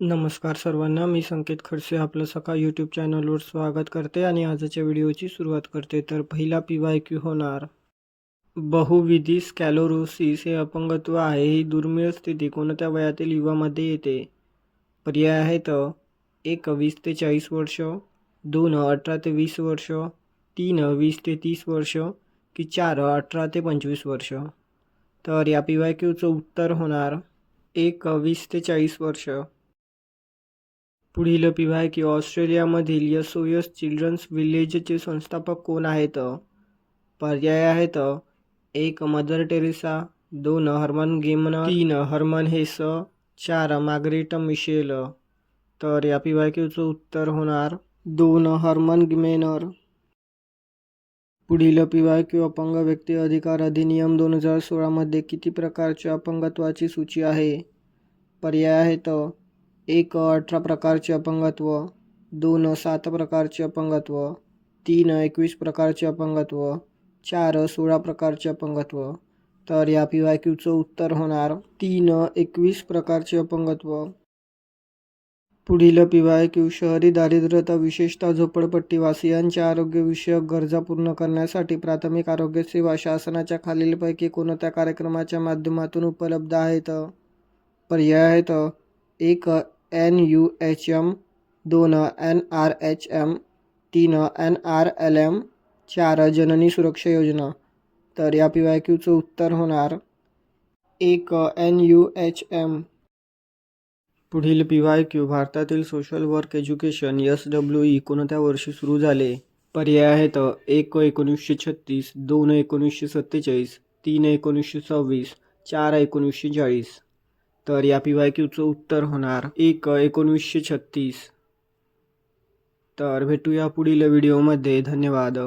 नमस्कार सर्वांना मी संकेत खडसे आपलं सकाळ यूट्यूब चॅनलवर स्वागत करते आणि आजच्या व्हिडिओची सुरुवात करते. तर पहिला पी वाय क्यू होणार. बहुविधी स्कॅलोरोसिस हे अपंगत्व आहे ही दुर्मिळ स्थिती. कोणत्या वयातील युवामध्ये येते? पर्याय आहेत. एक वीस ते चाळीस वर्ष. दोन अठरा ते वीस वर्ष. तीन वीस ते तीस वर्ष. की चार अठरा ते पंचवीस वर्ष. तर या पी वाय क्यूचं उत्तर होणार. एक वीस ते चाळीस वर्ष. पुढील पी वाय ऑस्ट्रेलियामधील यस ओ यस चिल्ड्रन्स विलेजचे संस्थापक कोण आहेत? पर्याय आहेत. एक मदर टेरेसा. दोन हर्मन गेमन तीन हर्मन हेस. चार मार्गरेट मिशेल. तर या पी उत्तर होणार दोन हर्मन गिमेनर. पुढील पी अपंग व्यक्ती अधिकार अधिनियम दोन हजार सोळामध्ये किती प्रकारच्या अपंगत्वाची सूची आहे? पर्याय आहेत. एक अठरा प्रकारचे अपंगत्व दोन सात प्रकारचे अपंगत्व तीन एकवीस प्रकारचे अपंगत्व चार सोळा प्रकारचे अपंगत्व. तर या पी वाय क्यूचं उत्तर होणार तीन एकवीस प्रकारचे अपंगत्व. पुढील पी वाय क्यू शहरी दारिद्र्यता विशेषतः झोपडपट्टीवासियांच्या आरोग्यविषयक गरजा पूर्ण करण्यासाठी प्राथमिक आरोग्य सेवा शासनाच्या खालीलपैकी कोणत्या कार्यक्रमाच्या माध्यमातून उपलब्ध आहेत? पर्याय आहेत. एक एन यू एच एम दोन एन आर एच एम तीन एन आर एल एम चार जननी सुरक्षा योजना. तर या पी वाय क्यूचं उत्तर होणार एक एन यू एच एम. पुढील पी वाय क्यू भारतातील social work education S W E कोणत्या वर्षी सुरू झाले? पर्याय आहेत एक एकोणीसशे छत्तीस दोन एकोणीसशे सत्तेचाळीस तीन एकोणीसशे सव्वीस चार एकोणीसशे चाळीस. तर या पी वाय क्यूचं उत्तर होणार एक एकोणीसशे छत्तीस. तर भेटूया पुढील व्हिडिओमध्ये धन्यवाद.